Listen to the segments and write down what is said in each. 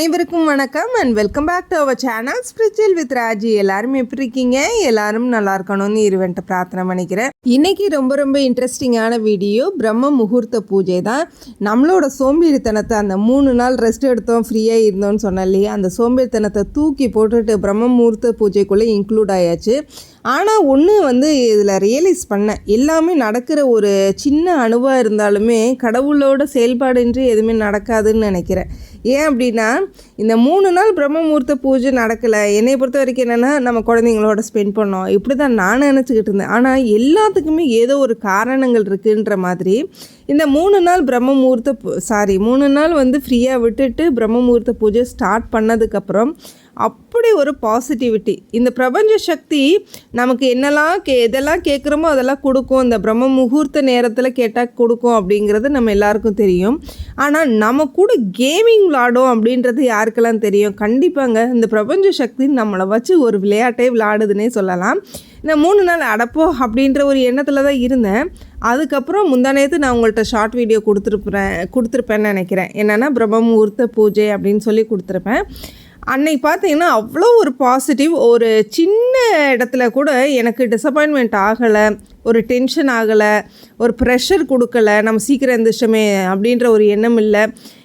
அனைவருக்கும் வணக்கம் and welcome back to our channel spiritual with Raji எல்லாரும் எப்படி இருக்கீங்க? எல்லாரும் நல்லா இருக்கணும்னு இருவன்ட்டு பிரார்த்தனை பண்ணிக்கிறேன். இன்னைக்கு ரொம்ப ரொம்ப இன்ட்ரெஸ்டிங்கான வீடியோ பிரம்ம முகூர்த்த பூஜை தான். நம்மளோட சோம்பேறித்தனத்தை அந்த மூணு நாள் ரெஸ்ட் எடுத்தோம் ஃப்ரீயாக இருந்தோம்னு சொன்னேன் இல்லையா? அந்த சோம்பேறித்தனத்தை தூக்கி போட்டுட்டு பிரம்ம முகூர்த்த பூஜைக்குள்ளே இன்க்ளூட் ஆயாச்சு. ஆனால் ஒன்று வந்து இதில் ரியலைஸ் பண்ணேன். எல்லாமே நடக்கிற ஒரு சின்ன அணுவாக இருந்தாலுமே கடவுளோட செயல்பாடின்றி எதுவுமே நடக்காதுன்னு நினைக்கிறேன். ஏன் அப்படின்னா இந்த மூணு நாள் பிரம்மமூர்த்த பூஜை நடக்கலை. என்னை பொறுத்த வரைக்கும் என்னென்னா நம்ம குழந்தைங்களோட ஸ்பெண்ட் பண்ணோம். இப்படி தான் நான் நினச்சிக்கிட்டு இருந்தேன். ஆனால் எல்லாத்துக்குமே ஏதோ ஒரு காரணங்கள் இருக்குன்ற மாதிரி இந்த மூணு நாள் பிரம்மமூர்த்த சாரி மூணு நாள் வந்து ஃப்ரீயாக விட்டுட்டு பிரம்மமூர்த்த பூஜை ஸ்டார்ட் பண்ணதுக்கப்புறம் அப்படி ஒரு பாசிட்டிவிட்டி இந்த பிரபஞ்ச சக்தி நமக்கு என்னெல்லாம் கே எதெல்லாம் கேட்குறோமோ அதெல்லாம் கொடுக்கும். இந்த பிரம்ம முகூர்த்த நேரத்தில் கேட்டால் கொடுக்கும் அப்படிங்கிறது நம்ம எல்லாருக்கும் தெரியும். ஆனால் நம்ம கூட கேமிங் விளாடும் அப்படின்றது யாருக்கெல்லாம் தெரியும்? கண்டிப்பாங்க இந்த பிரபஞ்ச சக்தி நம்மளை வச்சு ஒரு விளையாட்டே விளையாடுதுன்னே சொல்லலாம். இந்த மூணு நாள் அடப்போ அப்படின்ற ஒரு எண்ணத்தில் தான் இருந்தேன். அதுக்கப்புறம் முந்தானேத்து நான் உங்கள்கிட்ட ஷார்ட் வீடியோ கொடுத்துருப்பேன் கொடுத்துருப்பேன்னு நினைக்கிறேன். என்னென்னா பிரம்ம முகூர்த்த பூஜை அப்படின்னு சொல்லி கொடுத்துருப்பேன். அன்னைக்கு பார்த்தீங்கன்னா அவ்வளோ ஒரு பாசிட்டிவ் ஒரு சின்ன இடத்துல கூட எனக்கு டிசப்பாயின்மெண்ட் ஆகலை ஒரு டென்ஷன் ஆகலை ஒரு ப்ரெஷர் கொடுக்கல நம்ம சீக்கிரம் எந்திரிச்சோமே அப்படின்ற ஒரு எண்ணம் இல்லை.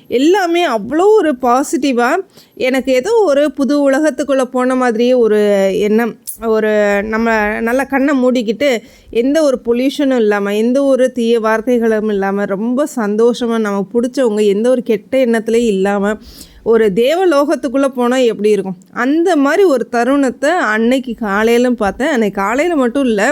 எல்லாமே அவ்வளோ ஒரு பாசிட்டிவாக எனக்கு ஏதோ ஒரு புது உலகத்துக்குள்ளே போன மாதிரியே ஒரு எண்ணம் ஒரு நம்ம நல்ல கண்ணை மூடிக்கிட்டு எந்த ஒரு பொல்யூஷனும் இல்லாமல் எந்த ஒரு தீய வார்த்தைகளும் இல்லாமல் ரொம்ப சந்தோஷமாக நமக்கு பிடிச்சவங்க எந்த ஒரு கெட்ட எண்ணத்துலேயும் இல்லாமல் ஒரு தேவலோகத்துக்குள்ளே போனால் எப்படி இருக்கும்? அந்த மாதிரி ஒரு தருணத்தை அன்னைக்கு காலையிலும் பார்த்தேன். அன்னைக்கு காலையில் மட்டும் இல்லை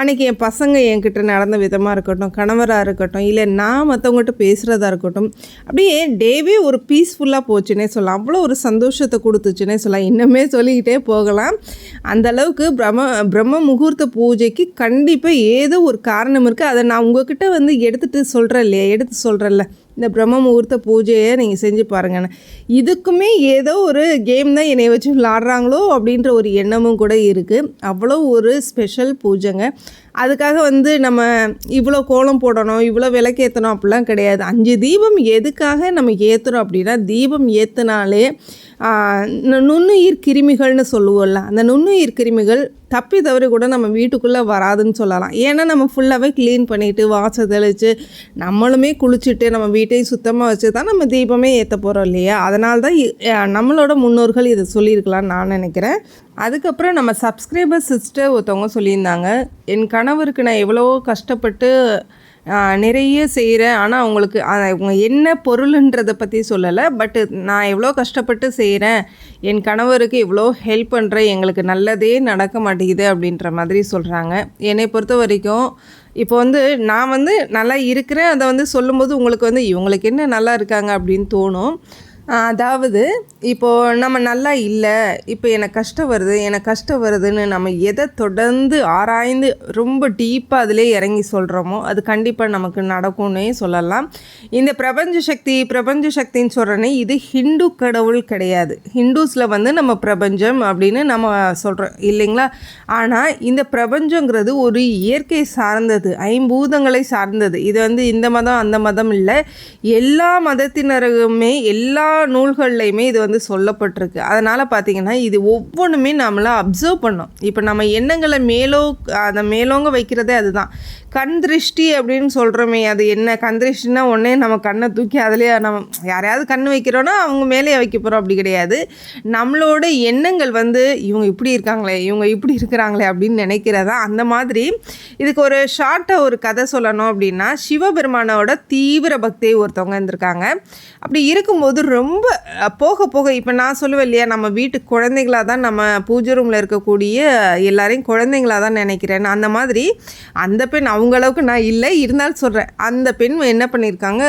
அன்றைக்கி என் பசங்க என்கிட்ட நடந்த விதமாக இருக்கட்டும் கணவராக இருக்கட்டும் இல்லை நான் மற்றவங்ககிட்ட பேசுகிறதா இருக்கட்டும் அப்படியே டேவே ஒரு பீஸ்ஃபுல்லாக போச்சுன்னே சொல்லலாம். அவ்வளோ ஒரு சந்தோஷத்தை கொடுத்துச்சுன்னே சொல்லலாம். இன்னுமே சொல்லிக்கிட்டே போகலாம். அந்த அளவுக்கு பிரம்ம பிரம்ம முகூர்த்த பூஜைக்கு கண்டிப்பாக ஏதோ ஒரு காரணம் இருக்குது அதை நான் உங்ககிட்ட வந்து எடுத்துகிட்டு சொல்கிறேன் இல்லையா? எடுத்து சொல்கிறேன்ல இந்த பிரம்ம முகூர்த்த பூஜையை நீங்கள் செஞ்சு பாருங்கண்ணே இதுக்குமே ஏதோ ஒரு கேம் தான் என்னை வச்சு விளாட்றாங்களோ அப்படின்ற ஒரு எண்ணமும் கூட இருக்குது அவ்வளோ ஒரு ஸ்பெஷல் பூஜைங்க. அதுக்காக வந்து நம்ம இவ்வளோ கோலம் போடணும் இவ்வளோ விளக்கேற்றணும் அப்படிலாம் கிடையாது. அஞ்சு தீபம் எதுக்காக நம்ம ஏற்றுறோம் அப்படின்னா தீபம் ஏற்றினாலே நுண்ணுயிர் கிருமிகள்னு சொல்லுவோம்ல அந்த நுண்ணுயிர் கிருமிகள் தப்பி தவறி கூட நம்ம வீட்டுக்குள்ளே வராதுன்னு சொல்லலாம். ஏன்னா நம்ம ஃபுல்லாகவே க்ளீன் பண்ணிவிட்டு வாச தெளித்து நம்மளுமே குளிச்சுட்டு நம்ம வீட்டையும் சுத்தமாக வச்சு தான் நம்ம தீபமே ஏற்ற போகிறோம் இல்லையா? அதனால தான் நம்மளோட முன்னோர்கள் இதை சொல்லியிருக்கலாம்னு நான் நினைக்கிறேன். அதுக்கப்புறம் நம்ம சப்ஸ்கிரைபர் சிஸ்டர் ஒருத்தவங்க சொல்லியிருந்தாங்க என் கணவருக்கு நான் எவ்வளோ கஷ்டப்பட்டு நிறைய செய்கிறேன் ஆனால் அவங்களுக்கு அவங்க என்ன பொருளுன்றதை பற்றி சொல்லலை. பட்டு நான் எவ்வளோ கஷ்டப்பட்டு செய்கிறேன் என் கணவருக்கு இவ்வளோ ஹெல்ப் பண்ணுறேன் எங்களுக்கு நல்லதே நடக்க மாட்டேங்குது அப்படின்ற மாதிரி சொல்கிறாங்க என்னை பொறுத்த வரைக்கும் இப்போ வந்து நான் வந்து நல்லா இருக்கிறேன். அதை வந்து சொல்லும்போது உங்களுக்கு வந்து இவங்களுக்கு என்ன நல்லா இருக்காங்க அப்படின்னு தோணும். அதாவது இப்போது நம்ம நல்லா இல்லை இப்போ எனக்கு கஷ்டம் வருது எனக்கு கஷ்டம் வருதுன்னு நம்ம எதை தொடர்ந்து ஆராய்ந்து ரொம்ப டீப்பாக அதிலே இறங்கி சொல்கிறோமோ அது கண்டிப்பாக நமக்கு நடக்கும்னே சொல்லலாம். இந்த பிரபஞ்ச சக்தி பிரபஞ்ச சக்தின்னு சொல்கிறேனே இது ஹிந்து கடவுள் கிடையாது. ஹிந்துஸில் வந்து நம்ம பிரபஞ்சம் அப்படின்னு நம்ம சொல்கிறோம் இல்லைங்களா? ஆனால் இந்த பிரபஞ்சங்கிறது ஒரு இயற்கை சார்ந்தது ஐம்பூதங்களை சார்ந்தது. இது வந்து இந்த மதம் அந்த மதம் இல்லை. எல்லா மதத்தினருமே எல்லா நூல்கள்லையுமே இது வந்து சொல்லப்பட்டிருக்கு. அதனால் பார்த்திங்கன்னா இது ஒவ்வொன்றுமே நம்மளை அப்சர்வ் பண்ணோம். இப்போ நம்ம எண்ணங்களை மேலோ அதை மேலோங்க வைக்கிறதே அதுதான். கண் திருஷ்டி அப்படின்னு சொல்கிறோமே அது என்ன? கண் திருஷ்டினா உடனே நம்ம கண்ணை தூக்கி அதுலேயே நம்ம யாரையாவது கண் வைக்கிறோன்னா அவங்க மேலேயே வைக்க போகிறோம் அப்படி கிடையாது. நம்மளோட எண்ணங்கள் வந்து இவங்க இப்படி இருக்காங்களே இவங்க இப்படி இருக்கிறாங்களே அப்படின்னு நினைக்கிறதா அந்த மாதிரி. இதுக்கு ஒரு ஷார்ட்டாக ஒரு கதை சொல்லணும் அப்படின்னா சிவபெருமானோட தீவிர பக்தியை ஒருத்தவங்க இருந்திருக்காங்க. அப்படி இருக்கும்போது ரொம்ப போக போக இப்போ நான் சொல்லுவேன் இல்லையா நம்ம வீட்டு குழந்தைங்களாக தான் நம்ம பூஜை ரூமில் இருக்கக்கூடிய எல்லாரையும் குழந்தைங்களாக தான் நினைக்கிறேன். அந்த மாதிரி அந்த பெண் அவங்களவுக்கு நான் இல்லை. இருந்தாலும் சொல்கிறேன் அந்த பெண் என்ன பண்ணியிருக்காங்க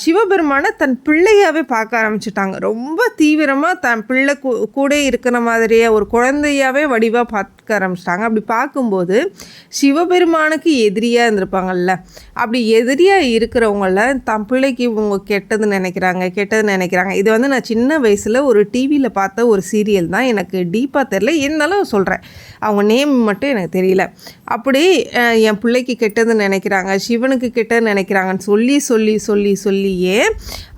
சிவபெருமானை தன் பிள்ளையாகவே பார்க்க ஆரம்பிச்சிட்டாங்க. ரொம்ப தீவிரமாக தன் பிள்ளை கூட இருக்கிற மாதிரியே ஒரு குழந்தையாகவே வடிவாக பார்க்க ஆரம்பிச்சிட்டாங்க. அப்படி பார்க்கும்போது சிவபெருமானுக்கு எதிரியாக இருந்திருப்பாங்கல்ல. அப்படி எதிரியாக இருக்கிறவங்கள தன் பிள்ளைக்கு இவங்க கெட்டது நினைக்கிறாங்க கெட்டது நினைக்கிறாங்க. இது வந்து நான் சின்ன வயசில் ஒரு டிவியில் பார்த்த ஒரு சீரியல் தான். எனக்கு டீப்பாக தெரில இருந்தாலும் சொல்கிறேன் அவங்க நேம் மட்டும் எனக்கு தெரியல. அப்படி என் பிள்ளைக்கு கெட்டது நினைக்கிறாங்க சிவனுக்கு கெட்டது நினைக்கிறாங்கன்னு சொல்லி சொல்லி சொல்லி சொல்லி சொல்லியே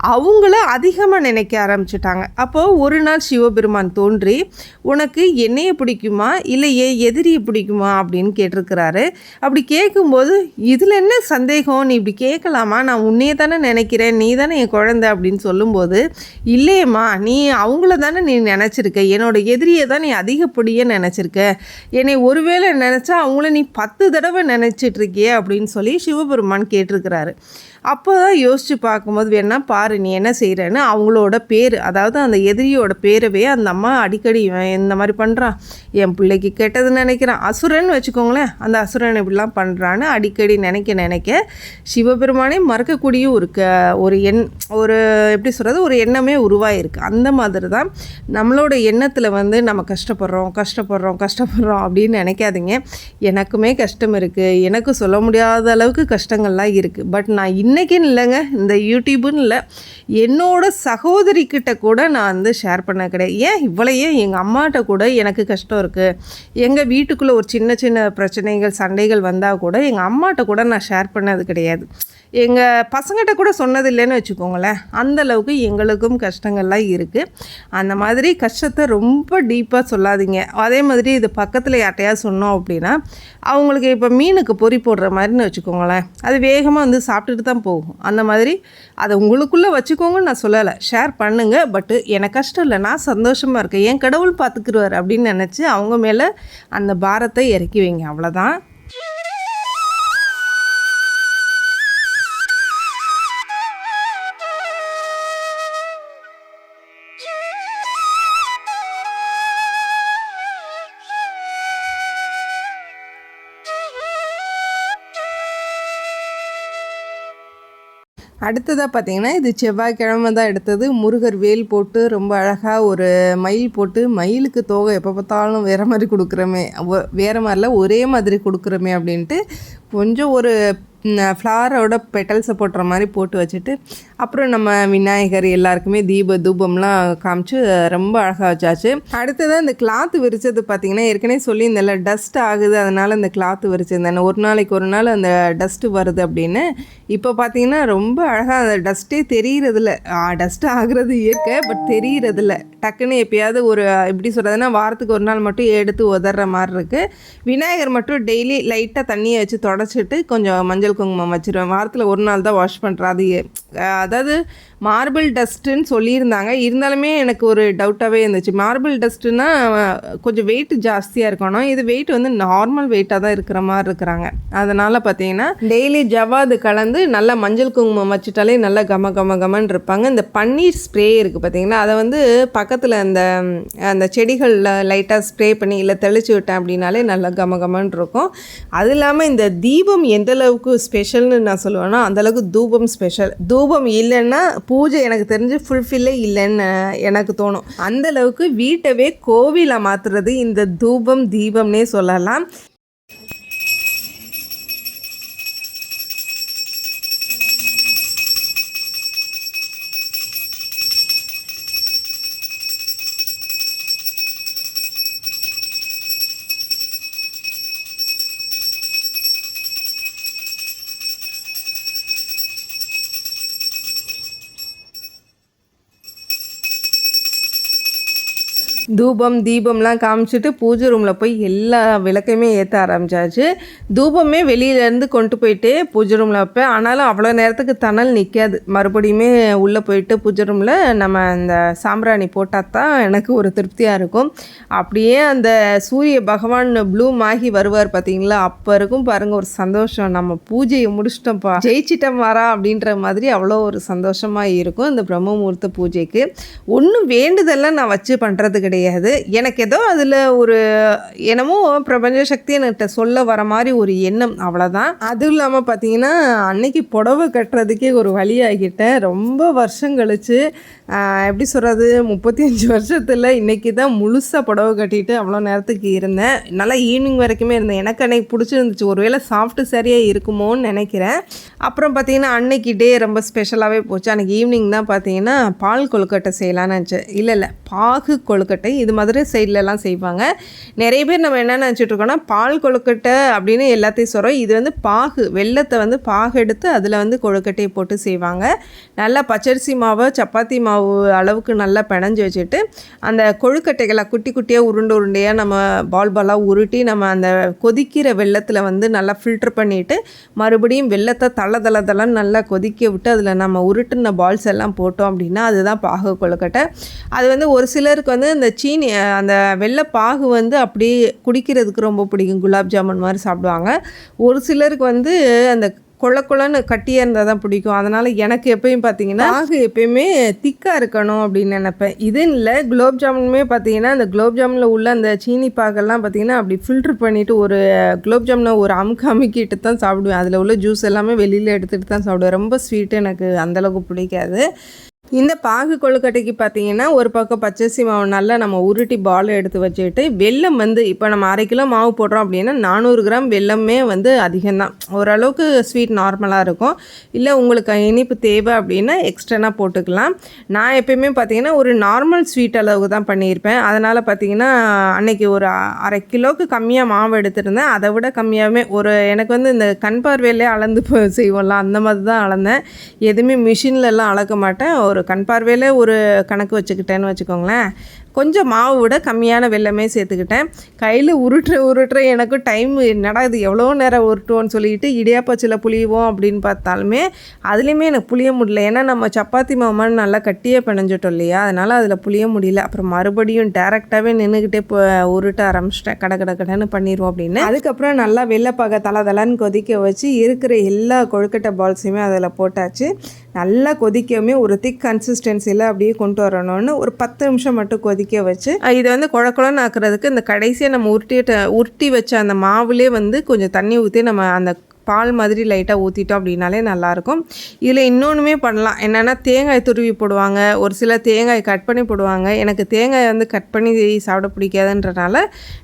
அவங்கள அதிகமாக நினைக்க ஆரம்பிச்சிட்டாங்க. அப்போது ஒரு நாள் சிவபெருமான் தோன்றி உனக்கு என்னைய பிடிக்குமா? இல்லை எதிரியை பிடிக்குமா? அப்படின்னு கேட்டிருக்கிறாரு. அப்படி கேட்கும்போது இதில் என்ன சந்தேகம்? நீ இப்படி கேட்கலாமா? நான் உன்னையே தானே நினைக்கிறேன். நீ தானே என் குழந்தை அப்படின்னு சொல்லும்போது இல்லையம்மா நீ அவங்கள தானே நீ நினச்சிருக்க? என்னோட எதிரியை தான் நீ அதிகப்படியாக நினச்சிருக்க? என்னை ஒருவேளை நினச்சா அவங்கள நீ பத்து தடவை நினச்சிட்டு இருக்கியே? அப்படின்னு சொல்லி சிவபெருமான் கேட்டிருக்கிறாரு. அப்போ தான் யோசித்து பார்க்கும்போது வேணா பாரு நீ என்ன செய்கிறேன்னு அவங்களோட பேர் அதாவது அந்த எதிரியோட பேரவே அந்த அம்மா அடிக்கடி இந்த மாதிரி பண்ணுறான் என் பிள்ளைக்கு கெட்டது நினைக்கிறான். அசுரன் வச்சுக்கோங்களேன் அந்த அசுரன் இப்படிலாம் பண்ணுறான்னு அடிக்கடி நினைக்க நினைக்க சிவபெருமானே மறக்கக்கூடிய ஒரு க ஒரு எண் ஒரு எப்படி சொல்கிறது ஒரு எண்ணமே உருவாயிருக்கு. அந்த மாதிரி தான் நம்மளோட எண்ணத்தில் வந்து நம்ம கஷ்டப்படுறோம் கஷ்டப்படுறோம் கஷ்டப்படுறோம் அப்படின்னு நினைக்காதீங்க. எனக்குமே கஷ்டம் இருக்குது எனக்கு சொல்ல முடியாத அளவுக்கு கஷ்டங்கள்லாம் இருக்குது பட் நான் இன்றைக்கின்னு இல்லைங்க இந்த யூடியூப்புன்னு இல்லை. என்னோட சகோதரிக்கிட்ட கூட நான் வந்து ஷேர் பண்ண கிடையாது. ஏன் இவ்வளையே எங்கள் அம்மாட்ட கூட எனக்கு கஷ்டம் இருக்குது எங்கள் வீட்டுக்குள்ளே ஒரு சின்ன சின்ன பிரச்சனைகள் சண்டைகள் வந்தால் கூட எங்கள் அம்மாட்ட கூட நான் ஷேர் பண்ணது கிடையாது. எங்கள் பசங்கிட்ட கூட சொன்னது இல்லைன்னு வச்சுக்கோங்களேன் அந்தளவுக்கு எங்களுக்கும் கஷ்டங்கள்லாம் இருக்குது அந்த மாதிரி கஷ்டத்தை ரொம்ப டீப்பாக சொல்லாதீங்க. அதே மாதிரி இது பக்கத்தில் யார்ட்டையாவது சொன்னோம் அப்படின்னா அவங்களுக்கு இப்போ மீனுக்கு பொறி போடுற மாதிரின்னு வச்சுக்கோங்களேன். அது வேகமாக வந்து சாப்பிட்டுட்டு தான் போகும். அந்த மாதிரி அதை உங்களுக்குள்ளே வச்சுக்கோங்கன்னு நான் சொல்லலை. ஷேர் பண்ணுங்கள் பட்டு எனக்கு கஷ்டம் இல்லை. நான் சந்தோஷமாக இருக்கேன். என் கடவுள் பார்த்துக்குருவார் அப்படின்னு நினச்சி அவங்க மேலே அந்த பாரத்தை இறக்கி வைங்க. அவ்வளோதான் அடுத்ததாக பார்த்தீங்கன்னா இது செவ்வாய்க்கிழமை தான் எடுத்தது. முருகர் வேல் போட்டு ரொம்ப அழகாக ஒரு மயில் போட்டு மயிலுக்கு தோகை எப்போ பார்த்தாலும் வேறு மாதிரி கொடுக்குறோமே. வேறு மாதிரில ஒரே மாதிரி கொடுக்குறோமே அப்படின்ட்டு கொஞ்சம் ஒரு ஃப்ளாரோட பெட்டல்ஸை போட்டுற மாதிரி போட்டு வச்சுட்டு அப்புறம் நம்ம விநாயகர் எல்லாருக்குமே தீப தூபம்லாம் காமிச்சு ரொம்ப அழகாக வச்சாச்சு. அடுத்ததாக இந்த கிளாத் விரிச்சது பார்த்தீங்கன்னா ஏற்கனவே சொல்லியிருந்தேன்ல டஸ்ட் ஆகுது அதனால் இந்த கிளாத் விரிச்சிருந்தேன். ஒரு நாளைக்கு ஒரு நாள் அந்த டஸ்ட்டு வருது அப்படின்னு. இப்போ பார்த்தீங்கன்னா ரொம்ப அழகாக அந்த டஸ்ட்டே தெரிகிறதில்ல டஸ்ட்டு ஆகுறது இயற்கை பட் தெரியறதில்ல. டக்குன்னு எப்பயாவது ஒரு எப்படி சொல்கிறதுனா வாரத்துக்கு ஒரு நாள் மட்டும் எடுத்து உதற மாதிரி இருக்குது விநாயகர் மட்டும் டெய்லி லைட்டாக தண்ணியை வச்சு தொடச்சிட்டு கொஞ்சம் மஞ்சள் குங்குமம் வச்சுருவேன். வாரத்தில் ஒரு நாள் தான் வாஷ் பண்ணுறேன் அது அதாவது மார்பிள் டஸ்ட்டுன்னு சொல்லியிருந்தாங்க. இருந்தாலுமே எனக்கு ஒரு டவுட்டாகவே இருந்துச்சு. மார்பிள் டஸ்ட்டுன்னா கொஞ்சம் வெயிட் ஜாஸ்தியாக இருக்கணும் இது வெயிட் வந்து நார்மல் வெயிட்டாக தான் இருக்கிற மாதிரி இருக்கிறாங்க. அதனால் பார்த்தீங்கன்னா டெய்லி ஜவ்வாது கலந்து நல்லா மஞ்சள் குங்குமம் வச்சுட்டாலே நல்லா கம கம கமன்னு இருப்பாங்க. இந்த பன்னீர் ஸ்ப்ரே இருக்குது பார்த்தீங்களா? அதை வந்து பக்கத்தில் அந்த அந்த செடிகளில் லைட்டாக ஸ்ப்ரே பண்ணி இல்லை தெளிச்சு விட்டேன் அப்படின்னாலே நல்லா கம கமன்னு இருக்கும். அது இல்லாமல் இந்த தீபம் எந்த அளவுக்கு ஸ்பெஷல்னு நான் சொல்லுவேன்னா அந்தளவுக்கு தூபம் ஸ்பெஷல் தூபம் இல்லைன்னா பூஜை எனக்கு தெரிஞ்சு ஃபுல்ஃபில்லே இல்லைன்னு எனக்கு தோணும். அந்த அளவுக்கு வீட்டவே கோவிலை மாற்றுறது இந்த தூபம் தீபம்னே சொல்லலாம். தூபம் தீபம்லாம் காமிச்சிட்டு பூஜை ரூமில் போய் எல்லா விளக்கையுமே ஏற்ற ஆரம்பிச்சாச்சு. தூபமே வெளியிலேருந்து கொண்டு போயிட்டு பூஜை ரூமில் வைப்பேன். ஆனாலும் அவ்வளோ நேரத்துக்கு தணல் நிற்காது மறுபடியுமே உள்ளே போயிட்டு பூஜை ரூமில் நம்ம அந்த சாம்பிராணி போட்டால் தான் எனக்கு ஒரு திருப்தியாக இருக்கும். அப்படியே அந்த சூரிய பகவான் ப்ளூம் ஆகி வருவார் பார்த்தீங்களா? அப்போ இருக்கும் பாருங்கள் ஒரு சந்தோஷம். நம்ம பூஜையை முடிச்சிட்டோம்ப்பா. ஜெயிச்சிட்டோம் வரா அப்படின்ற மாதிரி அவ்வளோ ஒரு சந்தோஷமாக இருக்கும் இந்த பிரம்ம முகூர்த்த பூஜைக்கு. ஒன்றும் வேண்டுதெல்லாம் நான் வச்சு பண்ணுறது கிடையாது. எனக்கு ஏதோ அதில் ஒரு என்னமோ பிரபஞ்ச சக்தி என்கிட்ட சொல்ல வர மாதிரி ஒரு எண்ணம் அவ்வளோதான் அதுவும் இல்லாமல் பார்த்தீங்கன்னா அன்னைக்கு புடவை கட்டுறதுக்கே ஒரு வழியாகிட்டேன் ரொம்ப வருஷம் கழிச்சு எப்படி சொல்கிறது முப்பத்தி அஞ்சு வருஷத்தில் இன்றைக்கி தான் முழுசாக புடவை கட்டிட்டு அவ்வளோ நேரத்துக்கு இருந்தேன். நல்லா ஈவினிங் வரைக்குமே இருந்தேன். எனக்கு அன்னைக்கு பிடிச்சிருந்துச்சு. ஒருவேளை சாஃப்ட் சரியாக இருக்குமோன்னு நினைக்கிறேன். அப்புறம் பார்த்தீங்கன்னா அன்னைக்கு டே ரொம்ப ஸ்பெஷலாகவே போச்சு. அன்றைக்கி ஈவினிங் தான் பார்த்தீங்கன்னா பால் கொழுக்கட்டை செய்யலான்னு நினச்சேன். இல்லை இல்லை பாகு கொழுக்கட்டை இது மதுரை சைட்லலாம் செய்வாங்க. நிறைய பேர் நம்ம என்ன நினச்சிட்ருக்கோன்னா பால் கொழுக்கட்டை அப்படின்னு எல்லாத்தையும் சொல்கிறோம் இது வந்து பாகு வெள்ளத்தை வந்து பாகு எடுத்து அதில் வந்து கொழுக்கட்டையை போட்டு செய்வாங்க. நல்லா பச்சரிசி மாவை சப்பாத்தி மாவு அளவுக்கு நல்லா பிணைஞ்சு வச்சுட்டு அந்த கொழுக்கட்டைகளை குட்டி குட்டியாக உருண்டை உருண்டையாக நம்ம பால் பாலாக உருட்டி நம்ம அந்த கொதிக்கிற வெள்ளத்தில் வந்து நல்லா ஃபில்டர் பண்ணிவிட்டு மறுபடியும் வெள்ளத்தை தள தள தளன்னு நல்லா கொதிக்க விட்டு அதில் நம்ம உருட்டுன பால்ஸ் எல்லாம் போட்டோம் அப்படின்னா அதுதான் பாகு கொழுக்கட்டை. அது வந்து ஒரு சிலருக்கு வந்து இந்த சீனி அந்த வெள்ளை பாகு வந்து அப்படியே குடிக்கிறதுக்கு ரொம்ப பிடிக்கும். குலாப் ஜாமுன் மாதிரி சாப்பிடுவாங்க. ஒரு சிலருக்கு வந்து அந்த கொள்ள கொள்ளன்னு கட்டியாக இருந்தால் தான் பிடிக்கும். அதனால் எனக்கு எப்பயும் பார்த்தீங்கன்னா பாகு எப்பயுமே திக்காக இருக்கணும் அப்படின்னு நினைப்பேன். இது இல்லை குலோப் ஜாமுனுமே பார்த்தீங்கன்னா அந்த குலோப் ஜாமுனில் உள்ள அந்த சீனி பாகெல்லாம் பார்த்தீங்கன்னா அப்படி ஃபில்ட்ரு பண்ணிவிட்டு ஒரு குலோப் ஜாமுனை ஒரு அமுக்கு அமுக்கிட்டு தான் சாப்பிடுவேன். அதில் உள்ள ஜூஸ் எல்லாமே வெளியில் எடுத்துகிட்டு தான் சாப்பிடுவேன். ரொம்ப ஸ்வீட்டு எனக்கு அந்தளவுக்கு பிடிக்காது. இந்த பாகு கொழுக்கட்டைக்கு பார்த்தீங்கன்னா ஒரு பக்கம் பச்சரிசி மாவு நல்லா நம்ம உருட்டி பால் எடுத்து வச்சுக்கிட்டு வெல்லம் வந்து இப்போ நம்ம அரை கிலோ மாவு போடுறோம் அப்படின்னா நானூறு கிராம் வெல்லமே வந்து அதிகம்தான். ஓரளவுக்கு ஸ்வீட் நார்மலாக இருக்கும். இல்லை உங்களுக்கு இனிப்பு தேவை அப்படின்னா எக்ஸ்ட்ரனாக போட்டுக்கலாம். நான் எப்பயுமே பார்த்தீங்கன்னா ஒரு நார்மல் ஸ்வீட் அளவுக்கு தான் பண்ணியிருப்பேன். அதனால் பார்த்தீங்கன்னா அன்னைக்கு ஒரு அரை கிலோவுக்கு கம்மியாக மாவு எடுத்திருந்தேன். அதை விட கம்மியாகவே ஒரு எனக்கு வந்து இந்த கண் பார்வையிலே அளந்து செய்வோம்ல அந்த மாதிரி தான் அளந்தேன். எதுவுமே மிஷின்லலாம் அளக்க மாட்டேன். ஒரு ஒரு கண் பார்வையில் ஒரு கணக்கு வச்சுக்கிட்டேன்னு வச்சுக்கோங்களேன். கொஞ்சம் மாவு விட கம்மியான வெள்ளமே சேர்த்துக்கிட்டேன். கையில் உருட்டுற உருட்டுற எனக்கு டைம் என்னடா இது எவ்வளோ நேரம் உருட்டுவோன்னு சொல்லிட்டு இடியாப்பச்சில் புளியுவோம் அப்படின்னு பார்த்தாலுமே அதுலேயுமே எனக்கு புளிய முடியல. ஏன்னா நம்ம சப்பாத்தி மாமான்னு நல்லா கட்டியே பிணைஞ்சிட்டோம் இல்லையா? அதனால் அதில் புளிய முடியல. அப்புறம் மறுபடியும் டேரெக்டாகவே நின்றுக்கிட்டே இப்போ உருட்ட ஆரம்பிச்சிட்டேன். கடை கடை கடைன்னு பண்ணிடுவோம் அப்படின்னு. அதுக்கப்புறம் நல்லா வெள்ளைப்பாக தலை தலைன்னு கொதிக்க வச்சு இருக்கிற எல்லா கொழுக்கட்டை பால்ஸையுமே அதில் போட்டாச்சு. நல்லா கொதிக்கவுமே ஒரு திக் கன்சிஸ்டன்சியில் அப்படியே கொண்டு வரணும்னு ஒரு பத்து நிமிஷம் மட்டும் கொதிக்க வச்சு இதை வந்து குழக்குழன்னு ஆக்குறதுக்கு இந்த கடைசியாக நம்ம உருட்டிட்ட உருட்டி வச்ச அந்த மாவுலேயே வந்து கொஞ்சம் தண்ணி ஊற்றி நம்ம அந்த பால் மாதிரி லைட்டாக ஊற்றிட்டோம் அப்படின்னாலே நல்லாயிருக்கும். இதில் இன்னொன்றுமே பண்ணலாம். என்னென்னா தேங்காய் துருவி போடுவாங்க. ஒரு சில தேங்காய் கட் பண்ணி போடுவாங்க. எனக்கு தேங்காய் வந்து கட் பண்ணி சாப்பிட பிடிக்காதுன்றனால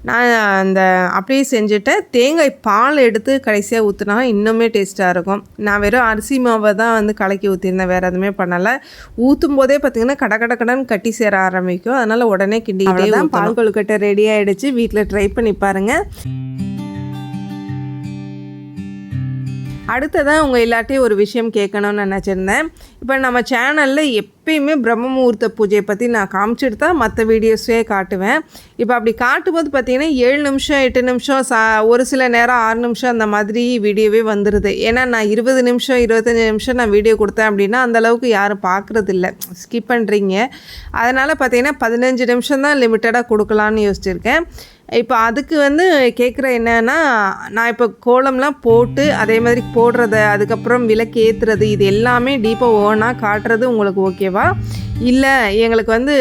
நான் அந்த அப்படியே செஞ்சுட்டேன் தேங்காய் பால் எடுத்து கடைசியாக ஊற்றினா இன்னுமே டேஸ்ட்டாக இருக்கும். நான் வெறும் அரிசி மாவை தான் வந்து கலக்கி ஊற்றிருந்தேன் வேறு எதுவுமே பண்ணலை. ஊற்றும் போதே பார்த்தீங்கன்னா கட கட கடன்னு கட்டி சேர ஆரம்பிக்கும். அதனால் உடனே கிண்டிக்கிட்டே தான் பால் கொழுக்கட்டை ரெடி ஆகிடுச்சு வீட்டில் ட்ரை பண்ணி பாருங்கள் அடுத்ததான் உங்கள் எல்லாட்டையும் ஒரு விஷயம் கேட்கணும்னு நினச்சிருந்தேன். இப்போ நம்ம சேனலில் எப்பயுமே பிரம்ம முகூர்த்த பூஜையை பற்றி நான் காமிச்சிட்டு தான் மற்ற வீடியோஸே காட்டுவேன். இப்போ அப்படி காட்டும்போது பார்த்திங்கன்னா ஏழு நிமிஷம் எட்டு நிமிஷம் சா ஒரு சில நேரம் ஆறு நிமிஷம் அந்த மாதிரி வீடியோவே வந்துடுது ஏன்னா நான் இருபது நிமிஷம் இருபத்தஞ்சி நிமிஷம் நான் வீடியோ கொடுத்தேன் அப்படின்னா அந்தளவுக்கு யாரும் பார்க்குறது இல்லை ஸ்கிப் பண்ணுறீங்க அதனால் பார்த்திங்கன்னா பதினஞ்சு நிமிஷம் தான் லிமிட்டடாக கொடுக்கலான்னு யோசிச்சிருக்கேன். இப்போ அதுக்கு வந்து கேட்குற என்னன்னா நான் இப்போ கோலம்லாம் போட்டு அதே மாதிரி போடுறது அதுக்கப்புறம் விளக்கு ஏற்றுறது இது எல்லாமே டீப்பாக ஓனாக காட்டுறது உங்களுக்கு ஓகேவா? இல்லை எங்களுக்கு வந்து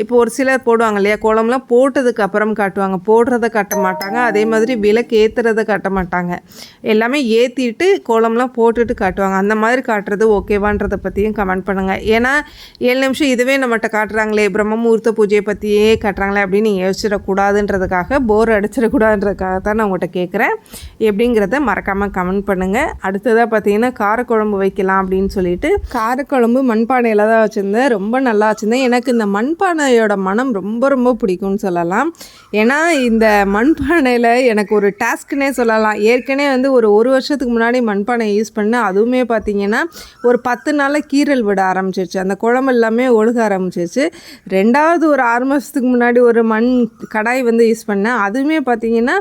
இப்போ ஒரு சிலர் போடுவாங்க இல்லையா கோலம்லாம் போட்டதுக்கு அப்புறம் காட்டுவாங்க. போடுறத காட்ட மாட்டாங்க. அதே மாதிரி விளக்கு ஏற்றுறத காட்ட மாட்டாங்க. எல்லாமே ஏற்றிட்டு கோலம்லாம் போட்டுட்டு காட்டுவாங்க. அந்த மாதிரி காட்டுறது ஓகேவான்றதை பற்றியும் கமெண்ட் பண்ணுங்கள் ஏன்னா ஏழு நிமிஷம் இதுவே நம்மகிட்ட காட்டுறாங்களே பிரம்ம முகூர்த்த பூஜையை பற்றியே காட்டுறாங்களே அப்படின்னு நீங்கள் யோசிச்சிடக்கூடாதுன்றதுக்காக போர் அடிச்சிடக்கூடாதுன்றதுக்காக தான் நான் உங்கள்கிட்ட கேட்குறேன் எப்படிங்கிறத மறக்காமல் கமெண்ட் பண்ணுங்கள் அடுத்ததாக பார்த்தீங்கன்னா காரக்குழம்பு வைக்கலாம் அப்படின்னு சொல்லிட்டு காரக்குழம்பு மண்பானையில் தான் வச்சுருந்தேன். ரொம்ப நல்லா வச்சுருந்தேன். எனக்கு இந்த மண்பானையோட மனம் ரொம்ப ரொம்ப பிடிக்கும்னு சொல்லலாம். ஏன்னா இந்த மண்பானையில் எனக்கு ஒரு டாஸ்க்குனே சொல்லலாம். ஏற்கனவே வந்து ஒரு ஒரு வருஷத்துக்கு முன்னாடி மண்பானை யூஸ் பண்ணேன். அதுவுமே பார்த்திங்கன்னா ஒரு பத்து நாளில் கீரல் விட ஆரம்பிச்சிருச்சு. அந்த குழம்பு எல்லாமே ஒழுக ஆரம்பிச்சிருச்சு. ரெண்டாவது ஒரு ஆறு மாதத்துக்கு முன்னாடி ஒரு மண் கடாய் வந்து யூஸ் பண்ணேன். அதுவுமே பார்த்திங்கன்னா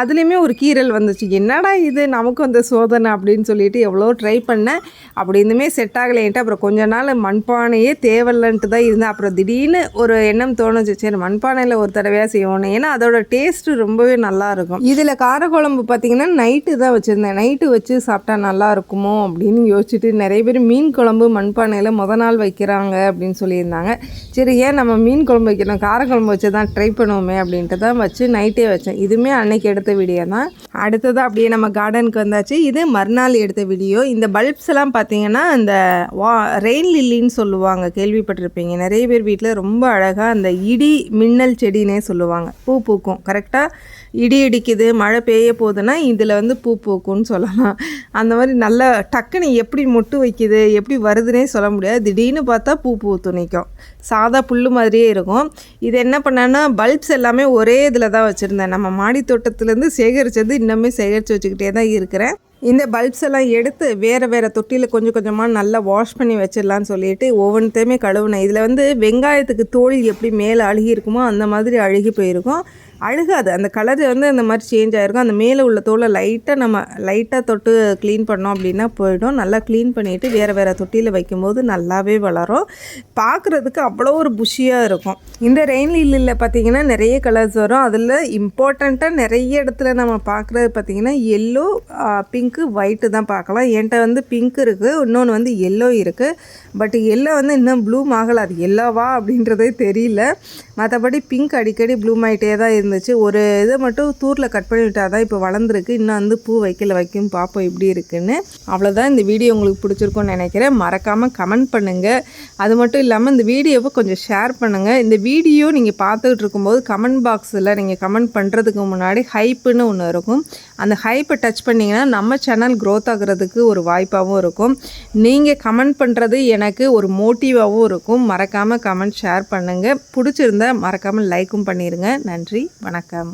அதுலேயுமே ஒரு கீரல் வந்துச்சு. என்னடா இது? நமக்கு அந்த சோதனை அப்படின்னு சொல்லிட்டு எவ்வளோ ட்ரை பண்ணேன். அப்படி இருந்துமே செட் பண்ணிவிட்டு அப்புறம் கொஞ்ச நாள் மண்பானையே தேவையில்லன்ட்டு தான் இருந்தேன். அப்புறம் திடீர்னு ஒரு எண்ணம் தோணுச்சு. சரி மண்பானையில் ஒரு தடவையாக செய்யணும் ஏன்னா அதோட டேஸ்ட்டு ரொம்பவே நல்லா இருக்கும். இதில் காரக்குழம்பு பார்த்திங்கன்னா நைட்டு தான் வச்சுருந்தேன். நைட்டு வச்சு சாப்பிட்டா நல்லா இருக்குமோ அப்படின்னு யோசிச்சுட்டு நிறைய பேர் மீன் குழம்பு மண்பானையில் முத நாள் வைக்கிறாங்க அப்படின்னு சொல்லியிருந்தாங்க. சரி ஏன் நம்ம மீன் குழம்பு வைக்கணும்? காரக்குழம்பு வச்சு தான் ட்ரை பண்ணுவோமே அப்படின்ட்டு தான் வச்சு நைட்டே வச்சேன். இதுவுமே அன்னைக்கு எடுத்த வீடியோ தான். அடுத்ததாக அப்படியே நம்ம கார்டனுக்கு வந்தாச்சு. இது மறுநாள் எடுத்த வீடியோ இந்த பல்ப்ஸ் எல்லாம் பார்த்தீங்கன்னா இந்த வா ரெயின் லில்லின்னு சொல்லுவாங்க கேள்விப்பட்டிருப்பீங்க. நிறைய பேர் வீட்டில் ரொம்ப அழகாக அந்த இடி மின்னல் செடினே சொல்லுவாங்க. பூ பூக்கும். கரெக்டாக இடி இடிக்குது மழை பெய்ய போகுதுன்னா இதில் வந்து பூ பூக்கும்னு சொல்லலாம். அந்த மாதிரி நல்லா டக்குன்னு எப்படி மொட்டு வைக்குது எப்படி வருதுன்னே சொல்ல முடியாது. திடீர்னு பார்த்தா பூ பூத்து நிற்கும் சாதா புல் மாதிரியே இருக்கும். இது என்ன பண்ணேன்னா பல்ப்ஸ் எல்லாமே ஒரே இதில் தான் வச்சுருந்தேன். நம்ம மாடி தோட்டத்துலேருந்து சேகரித்தது இன்னுமே சேகரித்து வச்சுக்கிட்டே தான் இருக்கிறேன். இந்த பல்ப்ஸ் எல்லாம் எடுத்து வேறு வேறு தொட்டியில் கொஞ்சம் கொஞ்சமாக நல்லா வாஷ் பண்ணி வச்சிடலான்னு சொல்லிட்டு ஒவ்வொன்றுத்தையுமே கழுவுனேன். இதில் வந்து வெங்காயத்துக்கு தோல் எப்படி மேலே அழுகி இருக்குமோ அந்த மாதிரி அழுகி போயிருக்கும். அழுகாது. அந்த கலர் வந்து அந்த மாதிரி சேஞ்ச் ஆகிருக்கும் அந்த மேலே உள்ள தோலை லைட்டாக நம்ம லைட்டாக தொட்டு க்ளீன் பண்ணோம் அப்படின்னா போயிடும். நல்லா க்ளீன் பண்ணிவிட்டு வேறு வேறு தொட்டியில் வைக்கும்போது நல்லாவே வளரும். பார்க்குறதுக்கு அவ்வளோ ஒரு புஷியாக இருக்கும். இந்த ரெயின் லில்லியில் பார்த்தீங்கன்னா நிறைய கலர்ஸ் வரும். அதில் இம்பார்ட்டண்ட்டாக நிறைய இடத்துல நம்ம பார்க்குறது பார்த்திங்கன்னா எல்லோ பிங்க்கு ஒயிட்டு தான் பார்க்கலாம் என்கிட்ட வந்து பிங்க் இருக்குது இன்னொன்று வந்து எல்லோ இருக்குது பட் எல்லோ வந்து இன்னும் ப்ளூம் ஆகலை. அது எல்லோவா அப்படின்றதே தெரியல. மற்றபடி பிங்க் அடிக்கடி ப்ளூம் ஆகிட்டே தான் இருந்துச்சு. ஒரு இதை மட்டும் தூரில் கட் பண்ணிவிட்டா தான் இப்போ வளர்ந்துருக்கு. இன்னும் வந்து பூ வைக்கல வைக்கும் பார்ப்போம் எப்படி இருக்குன்னு. அவ்வளோதான் இந்த வீடியோ உங்களுக்கு பிடிச்சிருக்கும்னு நினைக்கிறேன். மறக்காமல் கமெண்ட் பண்ணுங்கள் அது மட்டும் இல்லாமல் இந்த வீடியோவை கொஞ்சம் ஷேர் பண்ணுங்கள் இந்த வீடியோ நீங்கள் பார்த்துக்கிட்டு இருக்கும்போது கமெண்ட் பாக்ஸில் நீங்கள் கமெண்ட் பண்ணுறதுக்கு முன்னாடி ஹைப்புன்னு ஒன்று இருக்கும். அந்த ஹைப்பை டச் பண்ணிங்கன்னா நம்ம சேனல் க்ரோத் ஆகிறதுக்கு ஒரு வாய்ப்பாகவும் இருக்கும். நீங்கள் கமெண்ட் பண்ணுறது எனக்கு ஒரு மோட்டிவாகவும் இருக்கும். மறக்காமல் கமெண்ட் ஷேர் பண்ணுங்கள் பிடிச்சிருந்தா மறக்காமல் லைக்கும் பண்ணிடுங்க நன்றி. வணக்கம்.